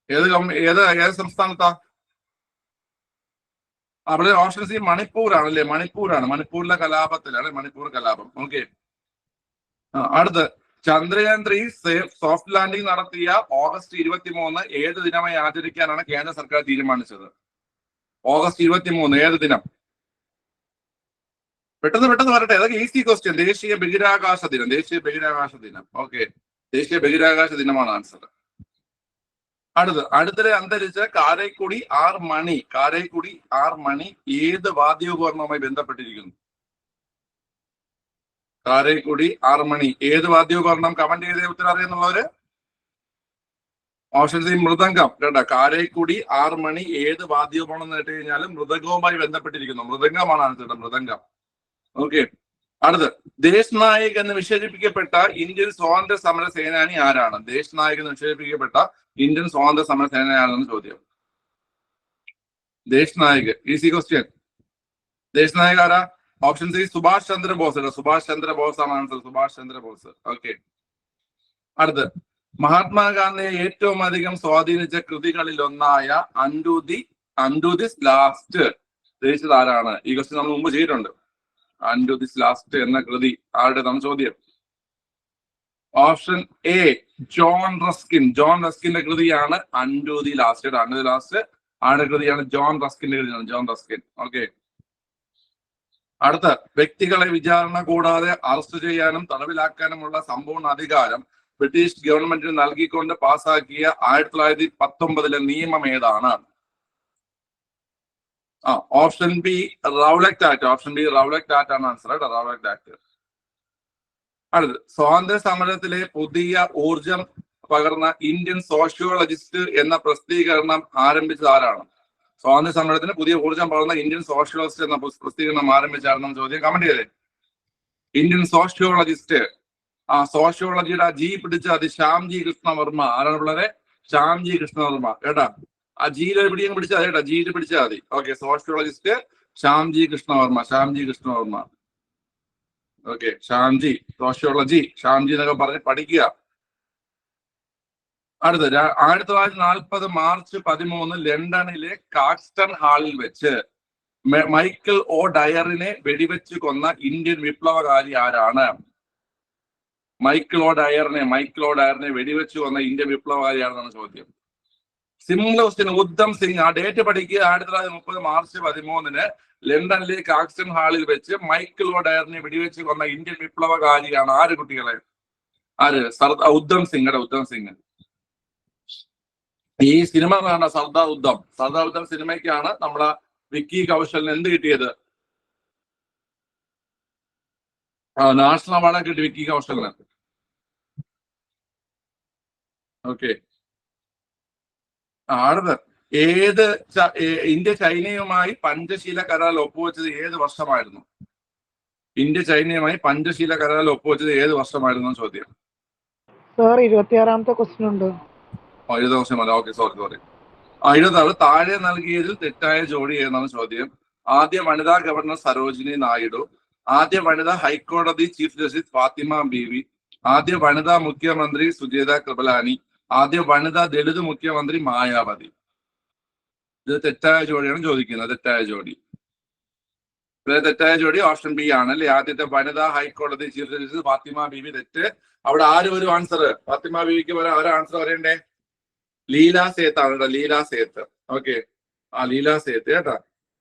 ഏത് ഏത് ഏത് സംസ്ഥാനത്താ? അവിടെ ഓപ്ഷൻ സി മണിപ്പൂരാണ് അല്ലേ മണിപ്പൂരാണ്. മണിപ്പൂരിലെ കലാപത്തിലാണ് മണിപ്പൂർ കലാപം. ഓക്കെ അടുത്ത്. ചന്ദ്രയാൻ ത്രീ സോഫ്റ്റ് ലാൻഡിംഗ് നടത്തിയ ഓഗസ്റ്റ് ഇരുപത്തി മൂന്ന് ഏത് ദിനമായി ആചരിക്കാനാണ് കേന്ദ്ര സർക്കാർ തീരുമാനിച്ചത്? ഓഗസ്റ്റ് ഇരുപത്തി മൂന്ന് ഏത് ദിനം? പെട്ടെന്ന് പെട്ടെന്ന് വരട്ടെ. അതൊക്കെ ഈസി ക്വസ്റ്റ്യൻ ദേശീയ ബഹിരാകാശ ദിനം. ദേശീയ ബഹിരാകാശ ദിനം. ഓക്കെ ദേശീയ ബഹിരാകാശ ദിനമാണ് ആൻസർ അടുത്ത് അടുത്തിടെ അന്തരിച്ച കാരൈക്കുടി ആർ മണി കാരൈക്കുടി ആർ മണി ഏത് വാദ്യോപകരണവുമായി ബന്ധപ്പെട്ടിരിക്കുന്നു? കാരൈക്കുടി ആർ മണി ഏത് വാദ്യോപകരണം? കമന്റ് ചെയ്ത ഉത്തരം അറിയുന്നുള്ളവര് ഓപ്ഷൻ സി മൃദംഗം കേട്ടോ കാരൈക്കുടി ആർ മണി ഏത് വാദ്യോപകരണം എന്ന് കേട്ട് കഴിഞ്ഞാൽ മൃദംഗവുമായി ബന്ധപ്പെട്ടിരിക്കുന്നു. മൃദംഗമാണ് ആൻസർ മൃദംഗം. ഓക്കെ അടുത്ത് ദേശ് നായക് എന്ന് വിശേഷിപ്പിക്കപ്പെട്ട ഇന്ത്യൻ സ്വാതന്ത്ര്യ സമര സേനാനി ആരാണ്? ദേശ് നായക് എന്ന് വിശേഷിപ്പിക്കപ്പെട്ട ഇന്ത്യൻ സ്വാതന്ത്ര്യ സമര സേനാനിയാണെന്ന് ചോദ്യം ദേശ് നായക് ഈസി ക്വസ്റ്റ്യൻ ദേശ് നായക് ആരാ? ഓപ്ഷൻ സി സുഭാഷ് ചന്ദ്ര ബോസ് സുഭാഷ് ചന്ദ്ര ബോസ് ആണ് ആൻസർ സുഭാഷ് ചന്ദ്ര ബോസ്. ഓക്കെ അടുത്ത് മഹാത്മാഗാന്ധിയെ ഏറ്റവും അധികം സ്വാധീനിച്ച കൃതികളിൽ ഒന്നായ അൻഡുദി അൻഡുദിസ് ലാസ്റ്റ് രചിച്ചത് ആരാണ്? ഈ ക്വസ്റ്റ്യൻ നമ്മൾ മുമ്പ് ചെയ്തിട്ടുണ്ട്. അൻഡു ദിസ് ലാസ്റ്റ് എന്ന കൃതി. ആരുടെ നാം ചോദ്യം? Option A John Ruskin. John റസ്കിന്റെ കൃതിയാണ് unto the last. Unto the last ആരുടെ കൃതിയാണ്? ജോൺ റസ്കിന്റെ കൃതിയാണ്. John Ruskin. ഓക്കെ. അടുത്ത വ്യക്തികളെ വിചാരണ കൂടാതെ അറസ്റ്റ് ചെയ്യാനും തടവിലാക്കാനുമുള്ള സമ്പൂർണ അധികാരം ബ്രിട്ടീഷ് ഗവൺമെന്റിന് നൽകിക്കൊണ്ട് പാസാക്കിയ ആയിരത്തി തൊള്ളായിരത്തി പത്തൊമ്പതിലെ നിയമം ഏതാണ്? ആ option B Rowlatt act option B Rowlatt act ആണ് ആൻസർ കേട്ടോ റൗലക്ട് ആക്ട് അടുത്ത് സ്വാതന്ത്ര്യ സമരത്തിലെ പുതിയ ഊർജം പകർന്ന ഇന്ത്യൻ സോഷ്യോളജിസ്റ്റ് എന്ന പ്രസിദ്ധീകരണം ആരംഭിച്ചത് ആരാണ്? സ്വാതന്ത്ര്യ സമരത്തിന് പുതിയ ഊർജം പകർന്ന ഇന്ത്യൻ സോഷ്യോളജിസ്റ്റ് എന്ന പ്രസിദ്ധീകരണം ആരംഭിച്ചാണെന്ന് ചോദ്യം. കമന്റ് ചെയ്തേ. ഇന്ത്യൻ സോഷ്യോളജിസ്റ്റ് ആ സോഷ്യോളജിയുടെ ആ ജി പിടിച്ച അത് ശ്യാംജി കൃഷ്ണവർമ്മ. ആരാണ് പിള്ളേരെ? ശ്യാംജി കൃഷ്ണവർമ്മ. കേട്ടാ? ആ ജിയിൽ എവിടെയും പിടിച്ചാൽ കേട്ടോ. അജീൽ പിടിച്ചാൽ മതി. Okay sociologist Shyamji Krishnavarma Shyamji Krishnavarma. Okay Shyamji sociology Shyamji എന്നൊക്കെ പറഞ്ഞ് പഠിക്കുക. അടുത്ത ആയിരത്തി തൊള്ളായിരത്തി നാൽപ്പത് മാർച്ച് പതിമൂന്ന് ലണ്ടനിലെ കാക്സ്റ്റൺ ഹാളിൽ വെച്ച് മൈക്കിൾ ഒ ഡയറിനെ വെടിവെച്ച് കൊന്ന ഇന്ത്യൻ വിപ്ലവകാരി ആരാണ്? മൈക്കിൾ ഓ ഡയറിനെ മൈക്കിൾ ഓ ഡയറിനെ വെടിവെച്ച് കൊന്ന ഇന്ത്യൻ വിപ്ലവകാരി ആണെന്നാണ് ചോദ്യം. Simple question Udham Singh. ആ ഡേറ്റ് പഠിക്കുക. ആയിരത്തി തൊള്ളായിരത്തി മുപ്പത് മാർച്ച് പതിമൂന്നിന് ലണ്ടനിലെ കാക്സൺ ഹാളിൽ വെച്ച് മൈക്കിൾ ഒ വെടിവെച്ച് കൊന്ന ഇന്ത്യൻ വിപ്ലവകാരിയാണ് ആര് കുട്ടികളെ? ആര്? സർദാർ ഉദ്ധം സിംഗ് ഉദ്ധം സിംഗ്. ഈ സിനിമ കാണാൻ സർദാർ ഉദ്ധം. സർദാർ ഉദ്ധം സിനിമയ്ക്കാണ് നമ്മളെ വിക്കി കൗശലിന് എന്ത് കിട്ടിയത്? നാഷണൽ അവാർഡ് കിട്ടി വിക്കി കൗശലിന്. ഓക്കെ. അടുത്ത് ഏത് ഇന്ത്യ ചൈനയുമായി പഞ്ചശീല കരാറിൽ ഒപ്പുവെച്ചത് ഏത് വർഷമായിരുന്നു? ഇന്ത്യ ചൈനയുമായി പഞ്ചശീല കരാറിൽ ഒപ്പുവെച്ചത് ഏത് വർഷമായിരുന്നു ചോദ്യം. സാർ ഇരുപത്തിയാറാമത്തെ ക്വസ്റ്റ്യൻ ഉണ്ട്. ഇരുപത് വർഷം മതി. ഓക്കെ സോറി സോറി ഇരുപത്താറ് താഴെ നൽകിയതിൽ തെറ്റായ ജോഡി എന്നാണ് ചോദ്യം. ആദ്യ വനിതാ ഗവർണർ സരോജിനി നായിഡു ആദ്യ വനിതാ ഹൈക്കോടതി ചീഫ് ജസ്റ്റിസ് ഫാത്തിമ ബീവി ആദ്യ വനിതാ മുഖ്യമന്ത്രി സുജേത കൃപലാനി ആദ്യ വനിതാ ദളിത് മുഖ്യമന്ത്രി മായാവതി. ഇത് തെറ്റായ ജോഡിയാണ് ചോദിക്കുന്നത് തെറ്റായ ജോഡി. തെറ്റായ ജോഡി ഓപ്ഷൻ ബി ആണ് അല്ലെ? ആദ്യത്തെ വനിതാ ഹൈക്കോടതി ചീഫ് ജസ്റ്റിസ് ഫാത്തിമ ബിബി തെറ്റ്. അവിടെ ആര് വരും ആൻസർ ഫാത്തിമ ബിബിക്ക് വരാൻ ആരാ ആൻസർ പറയണ്ടേ? ലീല സേത്ത് ആണ് കേട്ടോ ലീല സേത്ത്. ഓക്കെ ആ ലീല സേത്ത് കേട്ടാ.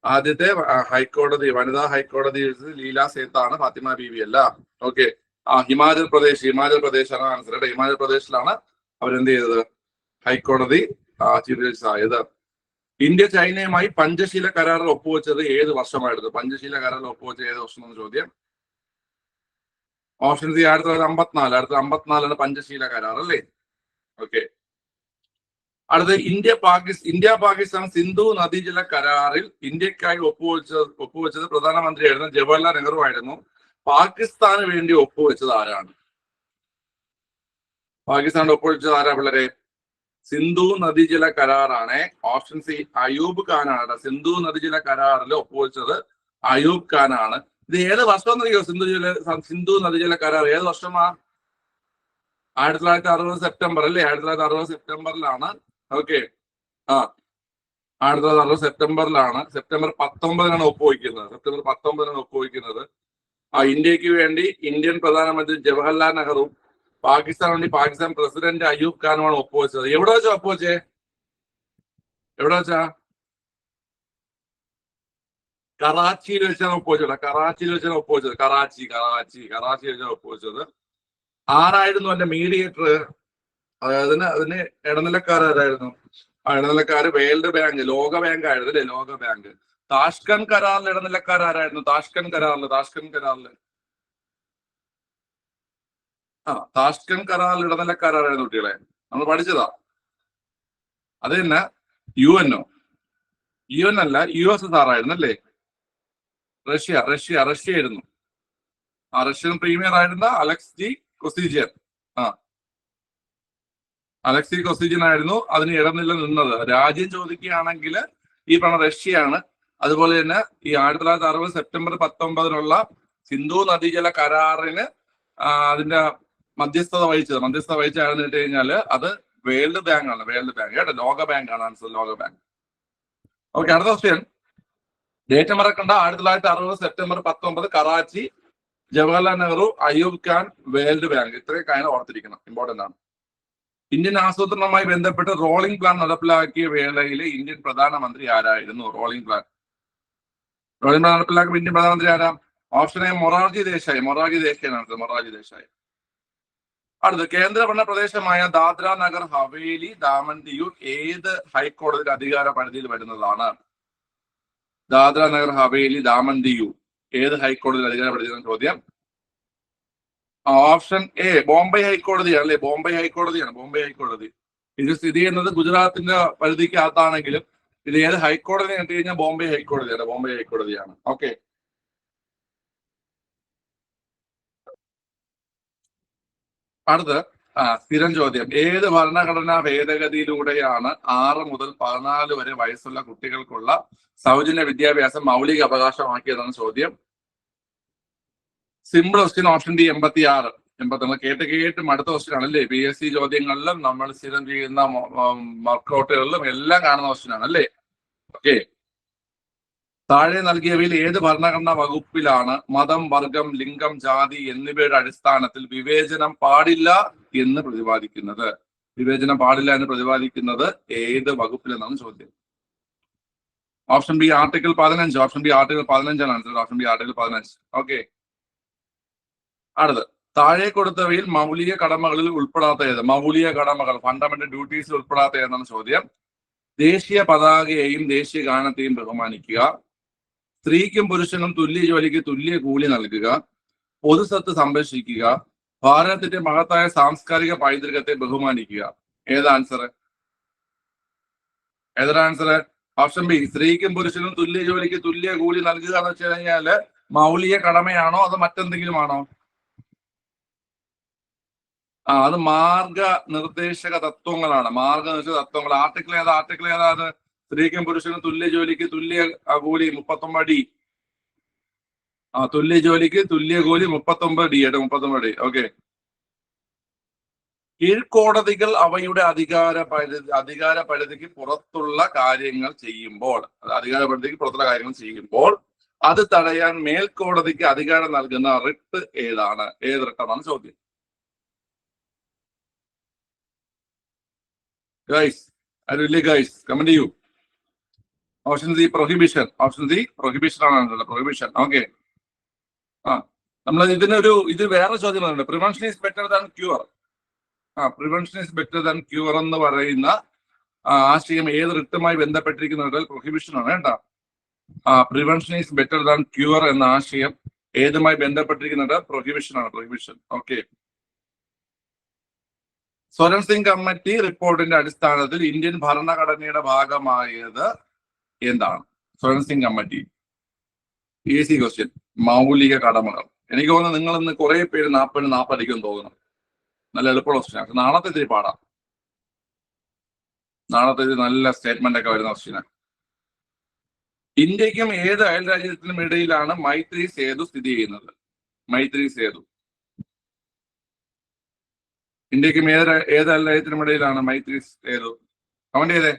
ആദ്യത്തെ ഹൈക്കോടതി വനിതാ ഹൈക്കോടതി ലീല സേത്ത് ആണ് ഫാത്തിമ ബീവി അല്ല. ഓക്കെ ആ ഹിമാചൽ പ്രദേശ് ഹിമാചൽ പ്രദേശ് ആണ് ആൻസർ കേട്ടോ. ഹിമാചൽ പ്രദേശിലാണ് അവരെന്ത് ചെയ്തത് ഹൈക്കോടതി ചീഫ് ജസ്റ്റിസ് ആയത്. ഇന്ത്യ ചൈനയുമായി പഞ്ചശീല കരാറിൽ ഒപ്പുവെച്ചത് ഏത് വർഷമായിരുന്നു. പഞ്ചശീല കരാറിൽ ഒപ്പുവെച്ച ഏത് വർഷം എന്ന ചോദ്യം. ഓപ്ഷൻ സി ആയിരത്തി തൊള്ളായിരത്തി അമ്പത്തിനാല്. ആയിരത്തി അമ്പത്തിനാലാണ് പഞ്ചശീല കരാർ അല്ലേ? ഓക്കെ. അടുത്ത ഇന്ത്യ പാകിസ്ഥാൻ ഇന്ത്യ പാകിസ്ഥാൻ സിന്ധു നദീജല കരാറിൽ ഇന്ത്യക്കായി ഒപ്പുവെച്ചത് ഒപ്പുവെച്ചത് പ്രധാനമന്ത്രിയായിരുന്നു ജവഹർലാൽ നെഹ്റു ആയിരുന്നു പാകിസ്ഥാന് വേണ്ടി ഒപ്പുവെച്ചത് ആരാണ്? പാകിസ്ഥാൻ ഒപ്പുവെച്ചത് ആരാ പിള്ളേരെ? സിന്ധു നദീജല കരാറാണ്. ഓപ്ഷൻ സി അയൂബ് ഖാനാണ് സിന്ധു നദീജല കരാറിൽ ഒപ്പുവെച്ചത് അയൂബ് ഖാനാണ്. ഇത് ഏത് വർഷം എന്നറിയോ സിന്ധു ജല സിന്ധു നദീജല കരാർ? ഏത് വർഷമാ? ആയിരത്തി തൊള്ളായിരത്തി അറുപത് സെപ്റ്റംബർ അല്ലേ? ആയിരത്തി തൊള്ളായിരത്തി അറുപത് സെപ്റ്റംബറിലാണ്. ഓക്കെ. ആ. ആയിരത്തി തൊള്ളായിരത്തി അറുപത് സെപ്റ്റംബറിലാണ്. സെപ്റ്റംബർ പത്തൊമ്പതിനാണ് ഒപ്പുവയ്ക്കുന്നത് സെപ്റ്റംബർ പത്തൊമ്പതിനാണ് ഒപ്പുവയ്ക്കുന്നത് ആ ഇന്ത്യയ്ക്ക് വേണ്ടി ഇന്ത്യൻ പ്രധാനമന്ത്രി ജവഹർലാൽ നെഹ്റു പാകിസ്ഥാൻ വേണ്ടി പാകിസ്ഥാൻ പ്രസിഡന്റ് അയ്യൂബ് ഖാനുമാണ് ഒപ്പുവെച്ചത്. എവിടെ വെച്ചാ ഒപ്പുവെച്ചേ? എവിടെ വെച്ചാ? കറാച്ചിയിൽ വെച്ചാണ് ഒപ്പുവെച്ചത് കറാച്ചിയിൽ വെച്ചാണ് ഒപ്പുവെച്ചത്. കറാച്ചി കറാച്ചി കറാച്ചി വെച്ചാണ് ഒപ്പുവെച്ചത്. ആരായിരുന്നു എന്റെ മീഡിയേറ്റർ അതായത് അതിന് ഇടനിലക്കാരായിരുന്നു ഇടനിലക്കാര് വേൾഡ് ബാങ്ക് ലോക ബാങ്ക് ആയിരുന്നു അല്ലേ? ലോക ബാങ്ക്. താഷ്കൻ കരാറിൽ ഇടനിലക്കാരായിരുന്നു താഷ്കൻ കരാറിൽ താഷ്കൻ കരാറിൽ ആ താഷ്കൻ കരാറിൽ ഇടനിലക്കാരായിരുന്നു കുട്ടികളെ? നമ്മൾ പഠിച്ചതാ. അത് തന്നെ യു എന്നോ യു എൻ അല്ല യു എസ് എസ് ആർ ആയിരുന്നു അല്ലേ? റഷ്യ റഷ്യ റഷ്യ ആയിരുന്നു ആ റഷ്യൻ പ്രീമിയർ ആയിരുന്ന അലക്സ് ജി കൊസീജിയൻ ആ. അലക്സി കൊസീജിയൻ ആയിരുന്നു അതിന് ഇടനില നിന്നത്. രാജ്യം ചോദിക്കുകയാണെങ്കിൽ ഈ പറഞ്ഞ റഷ്യയാണ്. അതുപോലെ തന്നെ ഈ ആയിരത്തി തൊള്ളായിരത്തി അറുപത് സെപ്റ്റംബർ പത്തൊമ്പതിനുള്ള സിന്ധു നദീജല കരാറിന് അതിന്റെ മധ്യസ്ഥത വഹിച്ചത്. മധ്യസ്ഥത വഹിച്ചാണെന്ന് വെച്ച് കഴിഞ്ഞാൽ അത് വേൾഡ് ബാങ്ക് ആണ്. വേൾഡ് ബാങ്ക് കേട്ടോ. ലോക ബാങ്ക് ആണ് ആൻസർ. ലോക ബാങ്ക്. ഓക്കെ അടുത്ത ക്വസ്റ്റ്യൻ ഡേറ്റ് മറക്കണ്ട ആയിരത്തി തൊള്ളായിരത്തി അറുപത് സെപ്റ്റംബർ പത്തൊമ്പത് കറാച്ചി ജവഹർലാൽ നെഹ്റു അയ്യൂബ് ഖാൻ വേൾഡ് ബാങ്ക്. ഇത്രയും കാര്യം ഓർത്തിരിക്കണം. ഇമ്പോർട്ടന്റ് ആണ്. ഇന്ത്യൻ ആസൂത്രണവുമായി ബന്ധപ്പെട്ട് റോളിംഗ് പ്ലാൻ നടപ്പിലാക്കിയ വേളയിൽ ഇന്ത്യൻ പ്രധാനമന്ത്രി ആരായിരുന്നു? Rolling plan. റോളിംഗ് പ്ലാൻ നടപ്പിലാക്കുമ്പോൾ ഇന്ത്യൻ പ്രധാനമന്ത്രി ആരാ? Option A Morarji Desai. Morarji Desai Morarji Desai. അടുത്ത് കേന്ദ്രഭരണ പ്രദേശമായ ദാദ്ര നഗർ ഹവേലി ദാമൻ ദിയു ഏത് ഹൈക്കോടതിയുടെ അധികാര പരിധിയിൽ വരുന്നതാണ്? ദാദ്ര നഗർ ഹവേലി ദാമൻ ദിയു ഏത് ഹൈക്കോടതിയുടെ അധികാര പരിധിയിലാണ് ചോദ്യം? ഓപ്ഷൻ എ ബോംബെ ഹൈക്കോടതിയാണ് അല്ലെ? ബോംബെ ഹൈക്കോടതിയാണ് ബോംബെ ഹൈക്കോടതി. ഇത് സ്ഥിതി ചെയ്യുന്നത് ഗുജറാത്തിന്റെ പരിധിക്കകത്താണെങ്കിലും ഇത് ഏത് ഹൈക്കോടതി കണ്ടു കഴിഞ്ഞാൽ ബോംബെ ഹൈക്കോടതിയാണ് ബോംബെ ഹൈക്കോടതിയാണ്. ഓക്കെ. അടുത്ത് സ്ഥിരം ചോദ്യം. ഏത് ഭരണഘടനാ ഭേദഗതിയിലൂടെയാണ് ആറ് മുതൽ പതിനാല് വരെ വയസ്സുള്ള കുട്ടികൾക്കുള്ള സൗജന്യ വിദ്യാഭ്യാസം മൗലിക അവകാശമാക്കിയതാണ് ചോദ്യം. സിമ്പിൾ ക്വസ്റ്റ്യൻ ഓപ്ഷൻ ഡി എൺപത്തി ആറ് എൺപത്തി കേട്ട് കേട്ട് അടുത്ത ക്വസ്റ്റ്യൻ ആണല്ലേ? പി എസ് സി ചോദ്യങ്ങളിലും നമ്മൾ സ്ഥിരം ചെയ്യുന്ന വർക്കൗട്ടുകളിലും എല്ലാം കാണുന്ന ക്വസ്റ്റ്യൻ ആണല്ലേ? ഓക്കെ താഴെ നൽകിയവയിൽ ഏത് ഭരണഘടനാ വകുപ്പിലാണ്? മതം വർഗം ലിംഗം ജാതി എന്നിവയുടെ അടിസ്ഥാനത്തിൽ വിവേചനം പാടില്ല എന്ന് പ്രതിപാദിക്കുന്നത്. വിവേചനം പാടില്ല എന്ന് പ്രതിപാദിക്കുന്നത് ഏത് വകുപ്പിലെന്നാണ് ചോദ്യം. ഓപ്ഷൻ ബി ആർട്ടിക്കിൾ പതിനഞ്ച്. ഓപ്ഷൻ ബി ആർട്ടിക്കിൾ പതിനഞ്ചാണ് ആൻസർ. ഓപ്ഷൻ ബി ആർട്ടിക്കിൾ പതിനഞ്ച്. ഓക്കെ. അടുത്ത് താഴെ കൊടുത്തവയിൽ മൗലിക കടമകളിൽ ഉൾപ്പെടാത്ത ഏത്? മൗലിക കടമകൾ ഫണ്ടമെന്റൽ ഡ്യൂട്ടീസിൽ ഉൾപ്പെടാത്ത ഏതാണ് ചോദ്യം. ദേശീയ പതാകയെയും ദേശീയ ഗാനത്തെയും ബഹുമാനിക്കുക. സ്ത്രീക്കും പുരുഷനും തുല്യ ജോലിക്ക് തുല്യ കൂലി നൽകുക പൊതുസ്വത്ത് സംരക്ഷിക്കുക ഭാരതത്തിന്റെ മഹത്തായ സാംസ്കാരിക പൈതൃകത്തെ ബഹുമാനിക്കുക. ഏതാ ആൻസർ ഏതാ ആൻസർ ഓപ്ഷൻ ബി സ്ത്രീക്കും പുരുഷനും തുല്യ ജോലിക്ക് തുല്യ കൂലി നൽകുക എന്ന് വെച്ച് കഴിഞ്ഞാൽ മൗലിക കടമയാണോ അതോ മറ്റെന്തെങ്കിലും ആണോ ആ അത് മാർഗ നിർദ്ദേശക തത്വങ്ങളാണ്. മാർഗനിർദ്ദേശക തത്വങ്ങൾ. ആർട്ടിക്കിൾ ഏതാ? ആർട്ടിക്കിൾ ഏതാ അത്? സ്ത്രീക്കും പുരുഷനും തുല്യ ജോലിക്ക് തുല്യ കൂലി മുപ്പത്തൊമ്പത് ഡി. ആ തുല്യ ജോലിക്ക് തുല്യ കൂലി മുപ്പത്തൊമ്പത് ഡി. ഏട്ടോ മുപ്പത്തൊമ്പത് ഡി. ഓക്കെ. കീഴ്ക്കോടതികൾ അവയുടെ അധികാര പരിധി അധികാര പരിധിക്ക് പുറത്തുള്ള കാര്യങ്ങൾ ചെയ്യുമ്പോൾ അധികാര പരിധിക്ക് പുറത്തുള്ള കാര്യങ്ങൾ ചെയ്യുമ്പോൾ അത് തടയാൻ മേൽക്കോടതിക്ക് അധികാരം നൽകുന്ന റിട്ട് ഏതാണ്? ഏത് റിട്ടാണ് ചോദ്യം? ഗൈസ് അരുല്ലേ ഗൈസ് കമന്റ് ചെയ്യൂ option C prohibition option C prohibition ആണ് പ്രൊഹിബിഷൻ ഓക്കെ ആ നമ്മൾ ഇതിനൊരു ഇത് വേറെ ചോദ്യം പറയുന്നുണ്ട് prevention is better than cure ആ prevention is better than cure എന്ന് പറയുന്ന ആശയം ഏത് റിട്ടുമായി ബന്ധപ്പെട്ടിരിക്കുന്നത് പ്രൊഹിബിഷൻ ആണ് കേട്ടോ. ആ prevention is better than cure എന്ന ആശയം ഏതുമായി ബന്ധപ്പെട്ടിരിക്കുന്നത് പ്രൊഹിബിഷൻ ആണ്. Prohibition okay Swaran Singh committee റിപ്പോർട്ടിന്റെ അടിസ്ഥാനത്തിൽ ഇന്ത്യൻ ഭരണഘടനയുടെ ഭാഗമായത് എന്താണ്? സിംഗ് കമ്മിറ്റി ഈസി ക്വസ്റ്റ്യൻ മൗലിക കടമകൾ. എനിക്ക് തോന്നുന്നു നിങ്ങൾ ഇന്ന് കുറെ പേര് നാൽപ്പത് നാൽപ്പതിക്കും തോന്നുന്നു. നല്ല എളുപ്പമുള്ള ക്വസ്റ്റ്യൻ നാളത്തെ ഇത്തിരി പാടാം. നാളത്തെ നല്ല സ്റ്റേറ്റ്മെന്റ് ഒക്കെ വരുന്ന ക്വസ്റ്റ്യനാണ് ഇന്ത്യക്കും ഏത് അയൽ രാജ്യത്തിനും ഇടയിലാണ് മൈത്രി സേതു സ്ഥിതി ചെയ്യുന്നത്? മൈത്രി സേതു. ഇന്ത്യക്കും ഏത് ഏത് അയൽ രാജ്യത്തിനും ഇടയിലാണ് മൈത്രി സേതു? കമന്റ് ചെയ്തേ.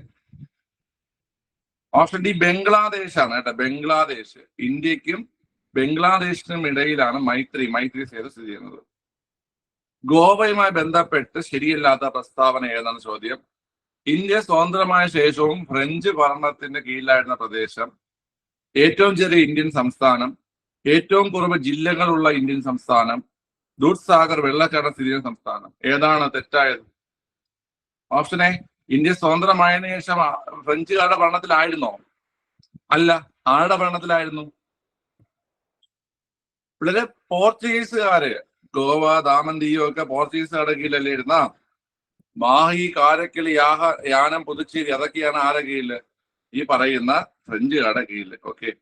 ഓപ്ഷൻ ഡി ബംഗ്ലാദേശ് ആണ് കേട്ടോ. ബംഗ്ലാദേശ് ഇന്ത്യക്കും ബംഗ്ലാദേശിനും ഇടയിലാണ് മൈത്രി. മൈത്രി സേതു സ്ഥിതി ചെയ്യുന്നത്. ഗോവയുമായി ബന്ധപ്പെട്ട് ശരിയല്ലാത്ത പ്രസ്താവന ഏതാണ് ചോദ്യം. ഇന്ത്യ സ്വതന്ത്രമായ ശേഷവും ഫ്രഞ്ച് ഭരണത്തിന്റെ കീഴിലായിരുന്ന പ്രദേശം. ഏറ്റവും ചെറിയ ഇന്ത്യൻ സംസ്ഥാനം. ഏറ്റവും കുറവ് ജില്ലകളുള്ള ഇന്ത്യൻ സംസ്ഥാനം. ദൂർസാഗർ വെള്ളച്ചാട്ടം സ്ഥിതി ചെയ്യുന്ന സംസ്ഥാനം. ഏതാണ് തെറ്റായത്? ഓപ്ഷൻ എ ഇന്ത്യ സ്വതന്ത്രമായതിനു ശേഷം ഫ്രഞ്ചുകാരുടെ ഭരണത്തിലായിരുന്നോ? അല്ല ആരുടെ ഭരണത്തിലായിരുന്നു? പിള്ളേര് പോർച്ചുഗീസുകാര് ഗോവ ദാമൻ ഒക്കെ പോർച്ചുഗീസുകാരുടെ കീഴിലല്ലേ ഇരുന്ന? മാഹി കാരക്കിൽ യാഹ യാനം പുതുച്ചേരി അതൊക്കെയാണ് ആരുടെ കീഴിൽ? ഈ പറയുന്ന ഫ്രഞ്ചുകാരുടെ കീഴിൽ. ഓക്കെ.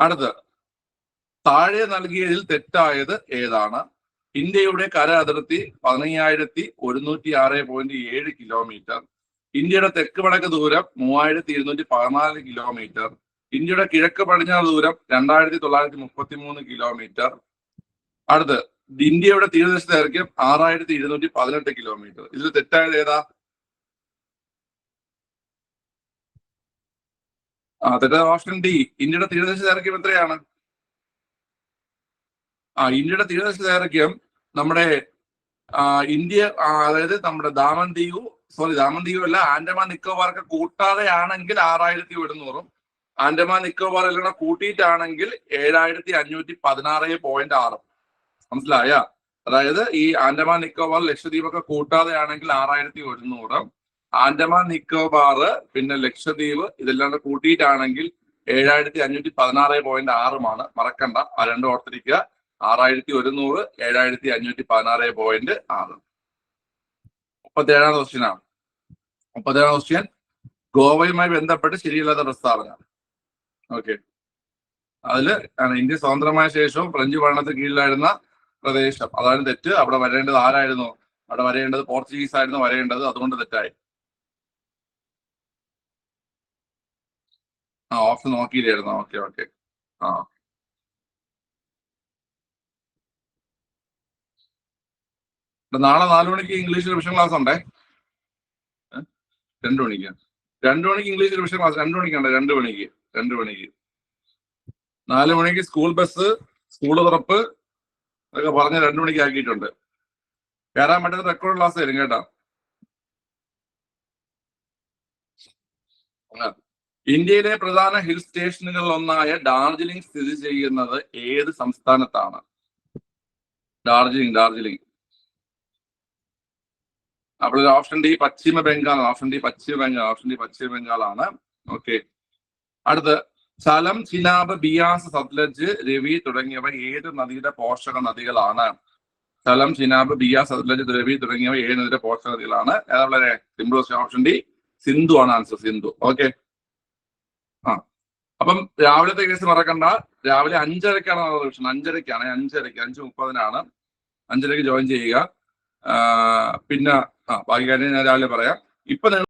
അടുത്ത്. താഴെ നൽകിയതിൽ തെറ്റായത് ഏതാണ്? ഇന്ത്യയുടെ കര അതിർത്തി പതിനയ്യായിരത്തി ഒരുന്നൂറ്റി ആറ് പോയിന്റ് ഏഴ് കിലോമീറ്റർ ഇന്ത്യയുടെ തെക്ക് വടക്ക് ദൂരം മൂവായിരത്തി ഇരുന്നൂറ്റി പതിനാല് കിലോമീറ്റർ ഇന്ത്യയുടെ കിഴക്ക് പടിഞ്ഞാറ് ദൂരം രണ്ടായിരത്തി തൊള്ളായിരത്തി മുപ്പത്തി മൂന്ന് കിലോമീറ്റർ അടുത്ത് ഇന്ത്യയുടെ തീരദേശ ദൈർഘ്യം ആറായിരത്തി ഇരുന്നൂറ്റി പതിനെട്ട് കിലോമീറ്റർ ഇതിൽ തെറ്റായത് ഏതാ? ആ തെറ്റായ ഓപ്ഷൻ ഡി ഇന്ത്യയുടെ തീരദേശ ദൈർഘ്യം എത്രയാണ്? ഇന്ത്യയുടെ തീരദേശ ദൈർഘ്യം നമ്മുടെ ഇന്ത്യ അതായത് നമ്മുടെ ദാമൻ ദിയു സോറി ദാമൻ ദിയു അല്ല ആൻഡമാൻ നിക്കോബാർക്ക് കൂട്ടാതെയാണെങ്കിൽ ആറായിരത്തി ഒരുന്നൂറും. ആൻഡമാൻ നിക്കോബാർ എല്ലാം കൂടെ കൂട്ടിയിട്ടാണെങ്കിൽ ഏഴായിരത്തി അഞ്ഞൂറ്റി പതിനാറ് പോയിന്റ് ആറും. മനസ്സിലായ? അതായത് ഈ ആൻഡമാൻ നിക്കോബാർ ലക്ഷദ്വീപ് ഒക്കെ കൂട്ടാതെ ആണെങ്കിൽ ആറായിരത്തി ഒരുന്നൂറും. ആൻഡമാൻ നിക്കോബാർ പിന്നെ ലക്ഷദ്വീപ് ഇതെല്ലാം കൂടെ കൂട്ടിയിട്ടാണെങ്കിൽ ഏഴായിരത്തി അഞ്ഞൂറ്റി പതിനാറ് പോയിന്റ് ആറുമാണ്. മറക്കണ്ട ആ രണ്ടും ഓർത്തിരിക്കുക. ആറായിരത്തി ഒരുന്നൂറ് ഏഴായിരത്തി അഞ്ഞൂറ്റി പതിനാറ് പോയിന്റ് ആറ് മുപ്പത്തേഴാം ക്വസ്റ്റ്യൻ ആണ്. മുപ്പത്തേഴാം ക്വസ്റ്റ്യൻ ഗോവയുമായി ബന്ധപ്പെട്ട് ശരിയല്ലാത്ത പ്രസ്താവന ഓക്കെ അതിൽ ഇന്ത്യ സ്വതന്ത്രമായ ശേഷവും ഫ്രഞ്ച് ഭരണത്തിന് കീഴിലായിരുന്ന പ്രദേശം. അതാണ് തെറ്റ്. അവിടെ വരേണ്ടത് ആരായിരുന്നു? അവിടെ വരേണ്ടത് പോർച്ചുഗീസ് ആയിരുന്നു വരേണ്ടത്. അതുകൊണ്ട് തെറ്റായി. ആ ഓപ്ഷൻ നോക്കിയില്ലായിരുന്നു? ഓക്കെ ഓക്കെ ആ. നാളെ നാലു മണിക്ക് ഇംഗ്ലീഷ് റിവിഷൻ ക്ലാസ് ഉണ്ടേ? രണ്ടു മണിക്ക്. രണ്ടു മണിക്ക് ഇംഗ്ലീഷ് റിവിഷൻ ക്ലാസ് രണ്ടു മണിക്കുണ്ട് രണ്ടു മണിക്ക്. രണ്ടു മണിക്ക്. നാല് മണിക്ക് സ്കൂൾ ബസ് സ്കൂൾ തുറപ്പ് അതൊക്കെ പറഞ്ഞ് രണ്ടു മണിക്ക് ആക്കിയിട്ടുണ്ട്. കയറാൻ പറ്റുന്ന റെക്കോർഡ് ക്ലാസ് തരും കേട്ടോ. ഇന്ത്യയിലെ പ്രധാന ഹിൽ സ്റ്റേഷനുകളിൽ ഒന്നായ ഡാർജിലിംഗ് സ്ഥിതി ചെയ്യുന്നത് ഏത് സംസ്ഥാനത്താണ്? ഡാർജിലിംഗ് ഡാർജിലിംഗ്. അപ്പോൾ ഓപ്ഷൻ ഡി പശ്ചിമ ബംഗാൾ ഓപ്ഷൻ ഡി പശ്ചിമ ബംഗാൾ ഓപ്ഷൻ ഡി പശ്ചിമ ബംഗാളാണ്. ഓക്കെ. അടുത്ത് സലം ചിനാബ് ബിയാസ് സത്ലജ് രവി തുടങ്ങിയവ ഏത് നദിയുടെ പോഷക നദികളാണ്. സ്ഥലം ചിനാബ് ബിയാസ് സത്ലജ് രവി തുടങ്ങിയവ ഏത് നദിയുടെ പോഷക നദികളാണ്. വളരെ സിമ്പിൾ ഓപ്ഷൻ ഡി സിന്ധു ആണ് ആൻസർ സിന്ധു. ഓക്കെ. ആ. അപ്പം രാവിലത്തെ കേസ് മറക്കണ്ട. രാവിലെ അഞ്ചരക്കാണ് റിവിഷൻ അഞ്ചരക്കാണ് അഞ്ചരക്ക് അഞ്ച് മുപ്പതിനാണ് അഞ്ചരക്ക് ജോയിൻ ചെയ്യുക. പിന്നെ ആ ബാക്കി കാര്യം ഞാൻ രാവിലെ പറയാം. ഇപ്പൊ നിങ്ങൾ